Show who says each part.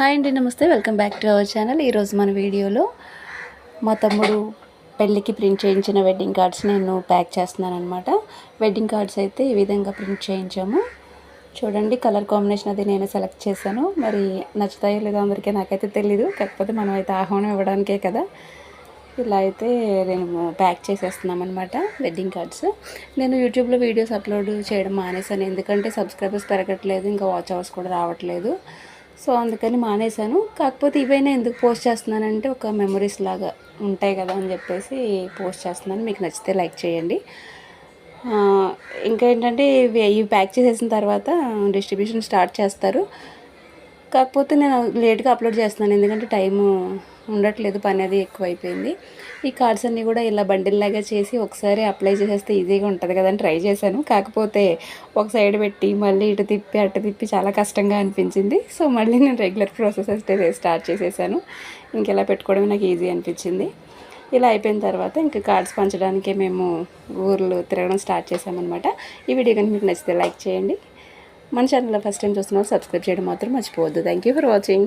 Speaker 1: Hi అండి నమస్తే. Welcome back to our channel. ఈరోజు మన వీడియోలో మా తమ్ముడు పెళ్ళికి ప్రింట్ చేయించిన వెడ్డింగ్ కార్డ్స్ నేను ప్యాక్ చేస్తున్నాను అనమాట వెడ్డింగ్ కార్డ్స్ అయితే ఈ విధంగా ప్రింట్ చేయించాము. చూడండి కలర్ కాంబినేషన్ అది నేను సెలెక్ట్ చేశాను. మరి నచ్చుతాయో లేదో అందరికీ నాకైతే తెలీదు. కాకపోతే మనం అయితే ఆహ్వానం ఇవ్వడానికే కదా. ఇలా అయితే నేను ప్యాక్ చేసేస్తున్నాం అనమాట వెడ్డింగ్ కార్డ్స్. నేను యూట్యూబ్లో వీడియోస్ అప్లోడ్ చేయడం మానేశాను. ఎందుకంటే సబ్స్క్రైబర్స్ పెరగట్లేదు ఇంకా వాచ్ అవర్స్ కూడా రావట్లేదు. సో అందుకని మానేశాను. కాకపోతే ఇవైనా ఎందుకు పోస్ట్ చేస్తున్నానంటే ఒక మెమరీస్ లాగా ఉంటాయి కదా అని చెప్పేసి పోస్ట్ చేస్తున్నాను. మీకు నచ్చితే లైక్ చేయండి. ఇంకా ఏంటంటే ఇవి ప్యాక్ చేసేసిన తర్వాత డిస్ట్రిబ్యూషన్ స్టార్ట్ చేస్తారు. కాకపోతే నేను లేట్గా అప్లోడ్ చేస్తున్నాను. ఎందుకంటే టైము ఉండట్లేదు పని అది ఎక్కువైపోయింది. ఈ కార్డ్స్ అన్నీ కూడా ఇలా బండిల్లాగా చేసి ఒకసారి అప్లై చేసేస్తే ఈజీగా ఉంటుంది కదా అని ట్రై చేశాను. కాకపోతే ఒక సైడ్ పెట్టి మళ్ళీ ఇటు తిప్పి అటు తిప్పి చాలా కష్టంగా అనిపించింది. సో మళ్ళీ నేను రెగ్యులర్ ప్రాసెస్ అయితే స్టార్ట్ చేసేసాను. ఇంకెలా పెట్టుకోవడం నాకు ఈజీ అనిపించింది. ఇలా అయిపోయిన తర్వాత ఇంకా కార్డ్స్ పంచడానికే మేము ఊర్లు తిరగడం స్టార్ట్ చేసామన్నమాట ఈ వీడియో కనుక మీకు నచ్చితే లైక్ చేయండి. మన ఛానల్లో ఫస్ట్ టైం చూస్తున్నారు సబ్స్క్రైబ్ చేయడం మాత్రం మర్చిపోవద్దు. Thank you for watching